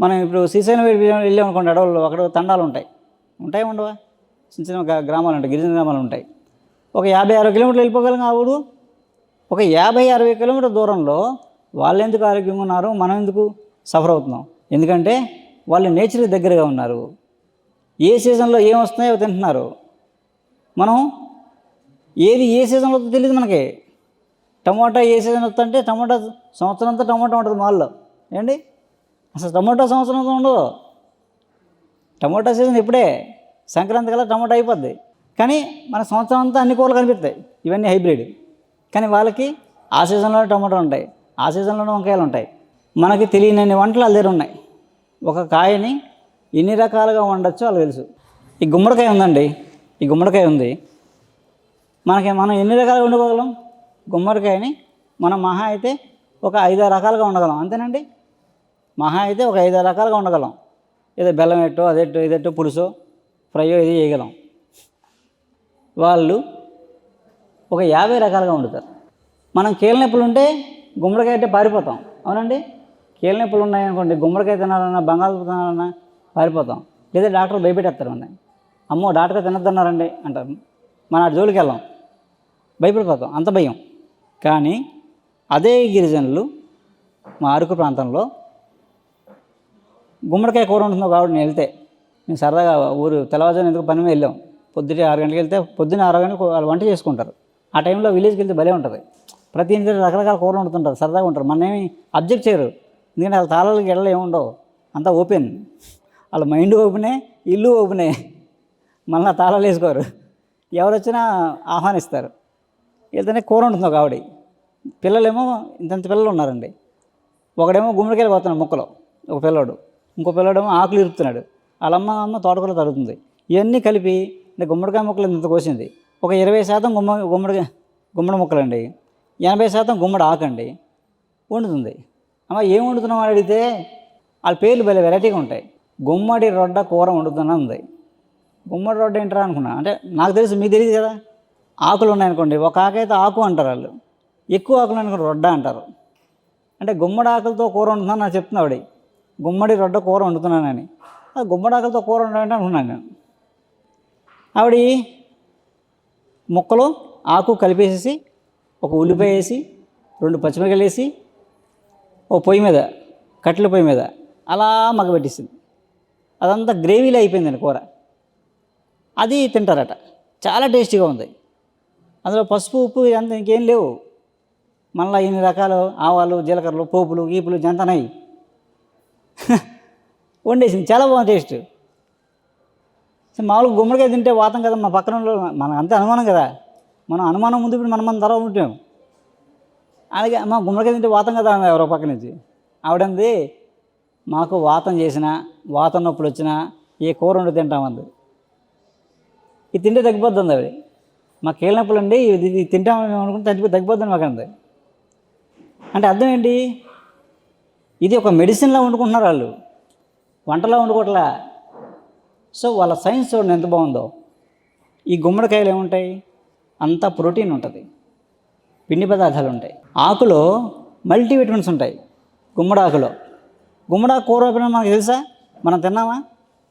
మనం ఇప్పుడు శ్రీశైలం వెళ్ళాం అనుకోండి అడవుల్లో అక్కడ తండాలు ఉంటాయి. ఉంటాయి ఉండవా? చిన్న చిన్న గ్రామాలు ఉంటాయి గిరిజన గ్రామాలు ఉంటాయి. ఒక యాభై అరవై కిలోమీటర్లు వెళ్ళిపోగలం ఆ ఊరు? ఒక యాభై అరవై కిలోమీటర్ దూరంలో వాళ్ళు ఎందుకు ఆరోగ్యంగా ఉన్నారు? మనం ఎందుకు సఫర్ అవుతున్నాం? ఎందుకంటే వాళ్ళు నేచర్కి దగ్గరగా ఉన్నారు. ఏ సీజన్లో ఏం వస్తున్నాయో తింటున్నారు. మనం ఏది ఏ సీజన్లో తెలియదు మనకి. టమాటా ఏ సీజన్ వస్తుందంటే టమోటా సంవత్సరం అంతా టమోటా ఉంటుంది మాల్లో. ఏంటి? అసలు టమోటా సంవత్సరం ఉండదు. టమోటా సీజన్ ఇప్పుడే. సంక్రాంతి కల్లా టమోటా అయిపోద్ది. కానీ మన సంవత్సరం అంతా అన్ని కూరలు కనిపిస్తాయి. ఇవన్నీ హైబ్రిడ్. కానీ వాళ్ళకి ఆ సీజన్లో టమాటా ఉంటాయి. ఆ సీజన్లోనే వంకాయలు ఉంటాయి. మనకి తెలియనన్ని వంటలు వాళ్ళ దగ్గర ఉన్నాయి. ఒక కాయని ఎన్ని రకాలుగా వండొచ్చో అలా తెలుసు. ఈ గుమ్మడికాయ ఉందండి. ఈ గుమ్మడికాయ ఉంది. మనకి మనం ఎన్ని రకాలుగా వండుకోగలం? గుమ్మడికాయని మనం మహా అయితే ఒక ఐదారు రకాలుగా ఉండగలం అంతేనండి? మహా అయితే ఒక ఐదు రకాలుగా ఉండగలం. ఏదో బెల్లం ఎట్టో అదెట్టో ఇదెట్టో పులుసో ఫ్రైయో ఇది చేయగలం. వాళ్ళు ఒక యాభై రకాలుగా వండుతారు. మనం కీళ్ళ నొప్పులు ఉంటే గుమ్మడికాయ అంటే పారిపోతాం. అవునండి? కీళ్ళ నొప్పులు ఉన్నాయనుకోండి గుమ్మడికాయ తినాలన్నా బంగాళదుంప తినాలన్నా పారిపోతాం. లేదా డాక్టర్ భయపెట్టేస్తారు మన అమ్మో డాక్టర్ తినద్దన్నారండి అంటారు. మన ఆ జోలికి వెళ్ళాం. భయపడిపోతాం. అంత భయం. కానీ అదే గిరిజనులు మా అరకు ప్రాంతంలో గుమ్మడికాయ కూర ఉంటుందో కాబట్టి నేను వెళ్తే. నేను సరదాగా ఊరు తెల్లవారుజామున ఎందుకు పని మీద వెళ్ళాం. పొద్దుటే ఆరు గంటలకు వెళ్తే పొద్దున్న ఆరు గంటలకు వాళ్ళు వంట చేసుకుంటారు. ఆ టైంలో విలేజ్కి వెళ్తే భలే ఉంటుంది. ప్రతి ఇంటి రకరకాల కూరలు వండుతుంటారు సరదాగా ఉంటారు. మనమేమి అబ్జెక్ట్ చేయరు. ఎందుకంటే వాళ్ళ తాళాలకి వెళ్ళలే ఏముండవు అంతా ఓపెన్. వాళ్ళ మైండ్ ఓపెనే ఇల్లు ఓపెనే. మళ్ళీ తాళాలు వేసుకోరు. ఎవరు వచ్చినా ఆహ్వానిస్తారు. వెళ్తేనే కూర ఉంటుంది ఒక ఆవిడ పిల్లలేమో ఇంతంత పిల్లలు ఉన్నారండి. ఒకడేమో గుమ్మడికాయలు పోతున్నాడు ముక్కలో ఒక పిల్లోడు. ఇంకో పిల్లోడేమో ఆకులు ఇరుపుతున్నాడు. వాళ్ళ అమ్మ అమ్మ తోటకూర తరుగుతుంది. ఇవన్నీ కలిపి గుమ్మడికాయ మొక్కలు ఇంత కోసింది? ఒక ఇరవై శాతం గుమ్మ గుమ్మడి గుమ్మడి మొక్కలండి. ఎనభై శాతం గుమ్మడి ఆకండి. వండుతుంది. అమ్మ ఏం వండుతున్నాం అని అడిగితే వాళ్ళ పేర్లు భలే వెరైటీగా ఉంటాయి. గుమ్మడి రొడ్డ కూర వండుతున్నా ఉంది గుమ్మడి రొడ్డ ఏంటరా అనుకున్నా. అంటే నాకు తెలుసు మీకు తెలియదు కదా. ఆకులు ఉన్నాయనుకోండి ఒక ఆకైతే అయితే ఆకు అంటారు వాళ్ళు. ఎక్కువ ఆకులు అనుకోండి రొడ్డ అంటారు. అంటే గుమ్మడి ఆకులతో కూర వండుతున్నాను నాకు చెప్తున్నా గుమ్మడి రొడ్డ కూర వండుతున్నానని. ఆ గుమ్మడాకలతో ఆకులతో కూర వండాలంటే అనుకున్నాను నేను. ఆవిడ ముక్కలు ఆకు కలిపేసేసి ఒక ఉల్లిపాయ వేసి రెండు పచ్చిమిరకాయలు వేసి ఓ పొయ్యి మీద కట్టెల పొయ్యి మీద అలా మగబెట్టేసింది అదంతా గ్రేవీలో అయిపోయిందండి కూర. అది తింటారట. చాలా టేస్టీగా ఉంది. అందులో పసుపు ఉప్పు అంత ఇంకేం లేవు. మళ్ళీ ఇన్ని రకాలు ఆవాలు జీలకర్రలు పోపులు గీపులు జంతనాయి వండేసింది. చాలా బాగుంది టేస్ట్. మామూలుగా గుమ్మడికాయ తింటే వాతం కదా మా పక్కన వాళ్ళు- మనకు అంతే అనుమానం కదా. మనం అనుమానం ముందు ఇప్పుడు మనం మన తర్వాత ఉంటాం. అలాగే మా గుమ్మడికాయ తింటే వాతం కదా ఎవరో పక్క నుంచి. ఆవిడంది మాకు వాతం చేసిన వాతం నొప్పులు వచ్చినా ఏ కూర వండి తింటామంది ఇది తింటే తగ్గిపోతుంది అవి మా కీళ్ళ నొప్పులు అండి ఇది తింటామని మేము అనుకుంటే తగ్గిపో తగ్గిపోతుంది మాకు అంది. అంటే అర్థం ఏంటి? ఇది ఒక మెడిసిన్లా వండుకుంటున్నారు వాళ్ళు. వంటలా వండుకోవట్లా. సో వాళ్ళ సైన్స్ చూడండి ఎంత బాగుందో. ఈ గుమ్మడికాయలు ఏముంటాయి? అంతా ప్రోటీన్ ఉంటుంది. పిండి పదార్థాలు ఉంటాయి. ఆకులో మల్టీవిటమిన్స్ ఉంటాయి. గుమ్మడాకులో గుమ్మడాకు కూర వండుకున్న మనకు తెలుసా? మనం తిన్నామా?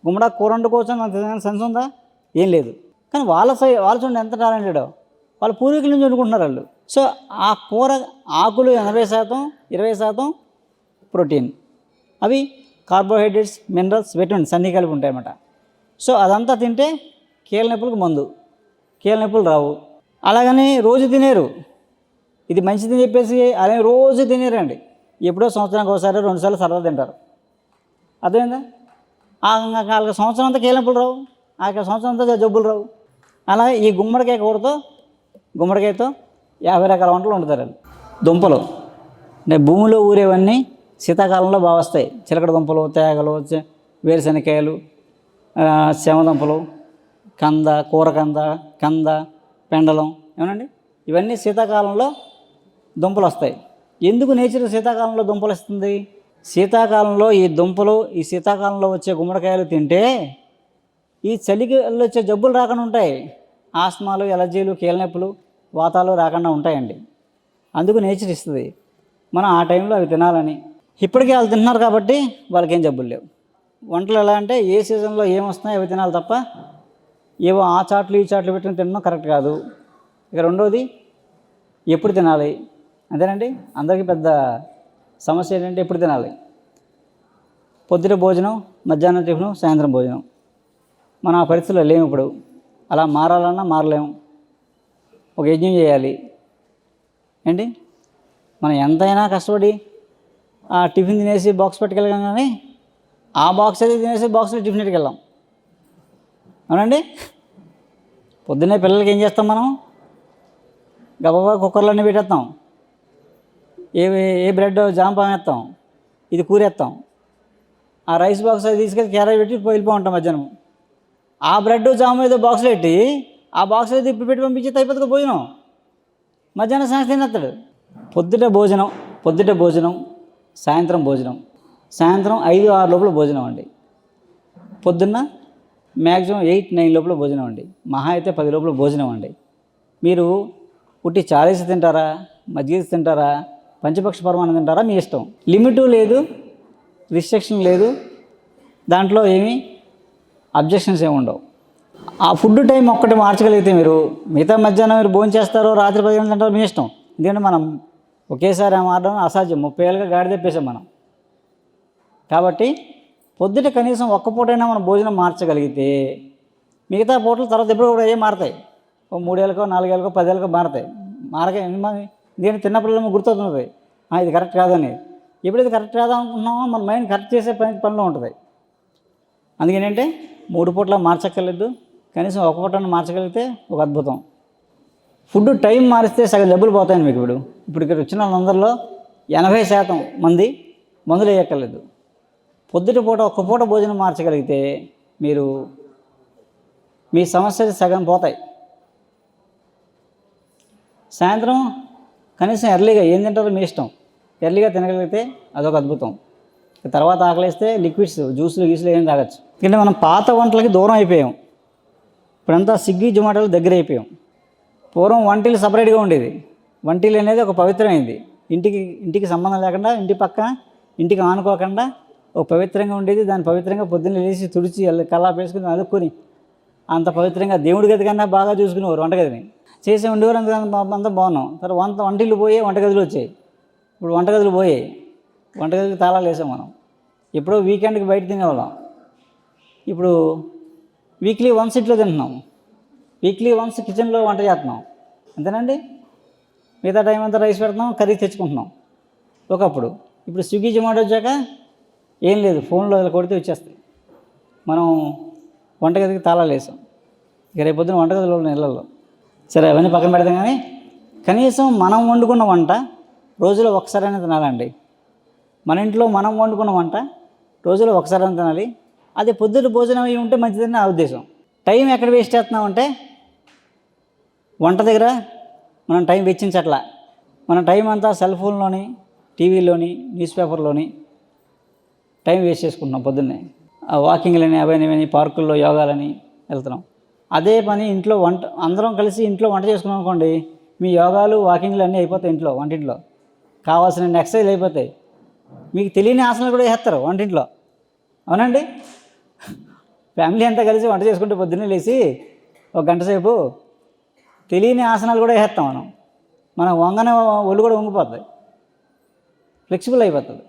గుమ్మడాకు కూర వండుకోవచ్చు? మనకు తినాలని సెన్స్ ఉందా? ఏం లేదు. కానీ వాళ్ళ సై వాళ్ళ చూడండి ఎంత టాలెంటెడో వాళ్ళ పూర్వీకుల నుంచి వండుకుంటున్నారు వాళ్ళు. సో ఆ కూర ఆకులు ఎనభై శాతం ఇరవై శాతం ప్రోటీన్. అవి కార్బోహైడ్రేట్స్ మినరల్స్ విటమిన్స్ అన్నీ కలిపి ఉంటాయన్నమాట. సో అదంతా తింటే కీళ్ళ నొప్పులకు మందు. కీళ్ళ నొప్పులు రావు. అలాగని రోజు తినేరు. ఇది మంచిదని చెప్పేసి అలాగే రోజు తినేరండి. ఎప్పుడో సంవత్సరానికి ఒకసారి రెండుసార్లు సరదా తింటారు. అర్థమైందా? వాళ్ళకి సంవత్సరం అంతా కీళ్ళ నొప్పులు రావు. ఆ సంవత్సరం అంతా జబ్బులు రావు. అలాగే ఈ గుమ్మడికాయ కూరతో గుమ్మడికాయతో యాభై రకాల వంటలు వండుతారు దుంపలు. భూమిలో ఊరేవన్నీ శీతాకాలంలో బాగా వస్తాయి. చిలకడ దుంపలు తేగలు వేరుశనకాయలు శమదుంపలు కంద కూరకంద కంద పెండలం ఏమనండి? ఇవన్నీ శీతాకాలంలో దుంపలు వస్తాయి. ఎందుకు నేచర్ శీతాకాలంలో దుంపలు ఇస్తుంది శీతాకాలంలో ఈ దుంపలు ఈ శీతాకాలంలో వచ్చే గుమ్మడికాయలు తింటే ఈ చలికి వచ్చే జబ్బులు రాకుండా ఉంటాయి. ఆస్మాలు ఎలర్జీలు కీళ్ళనొప్పులు వాతాలు రాకుండా ఉంటాయండి. అందుకు నేచర్ ఇస్తుంది. మనం ఆ టైంలో అవి తినాలని ఇప్పటికీ వాళ్ళు తింటున్నారు కాబట్టి వాళ్ళకి ఏం జబ్బులు లేవు. వంటలు ఎలా అంటే ఏ సీజన్లో ఏం వస్తున్నాయో అవి తినాలి తప్ప ఏవో ఆ చాట్లు ఈ చాట్లు పెట్టుకుని తినడం కరెక్ట్ కాదు. ఇక రెండోది ఎప్పుడు తినాలి? అంతేనండి? అందరికీ పెద్ద సమస్య ఏంటంటే ఎప్పుడు తినాలి? పొద్దున భోజనం మధ్యాహ్నం టిఫిన్ సాయంత్రం భోజనం. మనం ఆ పరిస్థితుల్లో లేము ఇప్పుడు. అలా మారాలన్నా మారలేము. ఒక యజ్ఞం చేయాలి. ఏంటి? మనం ఎంతైనా కష్టపడి టిఫిన్ తినేసి బాక్స్ పట్టుకెళ్ళగాం కానీ ఆ బాక్స్ అయితే తినేసి బాక్స్లో టిఫిన్ ఎట్టుకెళ్ళాం అవునండి? పొద్దున్నే పిల్లలకి ఏం చేస్తాం మనం? గబగబా కుక్కర్లన్నీ పెట్టేస్తాం. ఏ ఏ బ్రెడ్ జాంపాం వేస్తాం. ఇది కూరేస్తాం ఆ రైస్ బాక్స్ అది తీసుకెళ్ళి క్యారెట్ పెట్టి వెళ్ళిపో ఉంటాం మధ్యాహ్నం. ఆ బ్రెడ్ జామ్ ఏదో బాక్స్లో పెట్టి ఆ బాక్స్లో తిప్పి పెట్టి పంపించి తైపతికి భోజనం. మధ్యాహ్నం స్నాక్స్ తినేస్తాడు. పొద్దుట భోజనం పొద్దుట భోజనం సాయంత్రం భోజనం. సాయంత్రం ఐదు ఆరు లోపల భోజనం అండి. పొద్దున్న మ్యాక్సిమం ఎయిట్ నైన్ లోపల భోజనం అండి. మహా అయితే పది లోపల భోజనం అండి. మీరు ఉట్టి చాలేసి తింటారా? మజ్జిగ తింటారా? పంచపక్ష పరమాణం తింటారా? మీ ఇష్టం. లిమిటు లేదు రిస్ట్రిక్షన్ లేదు దాంట్లో ఏమీ అబ్జెక్షన్స్ ఏమి ఉండవు. ఆ ఫుడ్ టైం ఒక్కటి మార్చగలిగితే మీరు మిగతా మధ్యాహ్నం మీరు భోజనం చేస్తారో రాత్రి పది గంటలు తింటారో మీ ఇష్టం. ఎందుకంటే మనం ఒకేసారి ఆ మారడం అసాధ్యం. ముప్పై ఏళ్ళుగా గాడి తెప్పేసాం మనం. కాబట్టి పొద్దుట కనీసం ఒక్క పూటైనా మనం భోజనం మార్చగలిగితే మిగతా పూటలు తర్వాత ఎప్పుడు కూడా ఏం మారతాయి. ఓ మూడేళ్ళకో నాలుగేళ్ళకో పదేళ్ళకో మారతాయి. మారక దీన్ని తిన్నప్పుడు గుర్తవుతున్నది ఇది కరెక్ట్ కాదని ఎప్పుడైతే కరెక్ట్ కాదు అనుకుంటున్నామో మన మైండ్ కరెక్ట్ చేసే పని పనిలో ఉంటుంది. అందుకేంటంటే మూడు పూట్ల మార్చక్కర్లేదు. కనీసం ఒక పూటను మార్చగలిగితే ఒక అద్భుతం. ఫుడ్ టైం మారిస్తే సగం జబ్బులు పోతాయండి మీకు ఇప్పుడు. ఇప్పుడు ఇక్కడ వచ్చిన వాళ్ళందరిలో ఎనభై శాతం మంది మందులు వేయక్కర్లేదు. పొద్దుటి పూట ఒక్క పూట భోజనం మార్చగలిగితే మీరు మీ సమస్యలు సగం పోతాయి. సాయంత్రం కనీసం ఎర్లీగా ఏం తింటారో మీ ఇష్టం. ఎర్లీగా తినగలిగితే అదొక అద్భుతం. తర్వాత ఆకలిస్తే లిక్విడ్స్ జ్యూస్లు గీసులు ఏం తాగచ్చు. ఎందుకంటే మనం పాత వంటలకి దూరం అయిపోయాం. ఇప్పుడంతా స్విగ్గీ జొమాటోలు దగ్గర అయిపోయాం. పూర్వం వంటిలు సపరేట్గా ఉండేది. వంటిలు అనేది ఒక పవిత్రమైంది. ఇంటికి ఇంటికి సంబంధం లేకుండా ఇంటి పక్క ఇంటికి ఆనుకోకుండా ఒక పవిత్రంగా ఉండేది. దాన్ని పవిత్రంగా పొద్దున్న లేచి తుడిచి కల్లా వేసుకుని అదుక్కొని అంత పవిత్రంగా దేవుడి గది కన్నా బాగా చూసుకునేవారు వంటగదిని. చేసే ఉండేవారు అంత అంతా బాగున్నాం. తర్వాత వంట వంటిల్లు పోయే వంటగదులు వచ్చాయి. ఇప్పుడు వంటగదులు పోయాయి. వంటగదికి తాళాలు వేసాం మనం. ఎప్పుడో వీకెండ్కి బయట తినేవాళ్ళం. ఇప్పుడు వీక్లీ వన్స్ ఇంట్లో తింటున్నాం. వీక్లీ వన్స్ కిచెన్లో వంట చేస్తున్నాం. అంతేనండి? మిగతా టైం అంతా రైస్ పెడుతున్నాం కర్రీ తెచ్చుకుంటున్నాం. ఒకప్పుడు. ఇప్పుడు స్విగ్గీ జొమాటో వచ్చాక ఏం లేదు ఫోన్లో కొడితే వచ్చేస్తాయి. మనం వంటగదికి తాళాలు వేసాం. ఇక రేపు పొద్దున వంటగదిలో ఉన్న సరే అవన్నీ పక్కన పెడతాం కానీ కనీసం మనం వండుకున్న వంట రోజులో ఒకసారైనా తినాలండి. మన ఇంట్లో మనం వండుకున్న వంట రోజులో ఒకసారైనా తినాలి. అది పొద్దున భోజనం అయి ఉంటే మంచిదని నా ఉద్దేశం. టైం ఎక్కడ వేస్ట్ చేస్తున్నామంటే వంట దగ్గర మనం టైం వెచ్చించట్లా. మన టైం అంతా సెల్ ఫోన్లోని టీవీలోని న్యూస్ పేపర్లోని టైం వేస్ట్ చేసుకుంటున్నాం పొద్దున్నే. వాకింగ్లని అవన్నీ పార్కుల్లో యోగాలని వెళ్తున్నాం. అదే పని ఇంట్లో వంట అందరం కలిసి ఇంట్లో వంట చేసుకున్నాం అనుకోండి మీ యోగాలు వాకింగ్లు అన్నీ అయిపోతాయి ఇంట్లో వంటింట్లో. కావాల్సిన ఎక్సర్సైజ్ అయిపోతాయి. మీకు తెలియని ఆసనాలు కూడా వేస్తారు వంటింట్లో. అవునండి? ఫ్యామిలీ అంతా కలిసి వంట చేసుకుంటే పొద్దున్నే లేచి ఒక గంట సేపు తెలియని ఆసనాలు కూడా వేస్తాం మనం. మనం వంగన ఒళ్ళు కూడా వంగిపోతుంది ఫ్లెక్సిబుల్ అయిపోతుంది.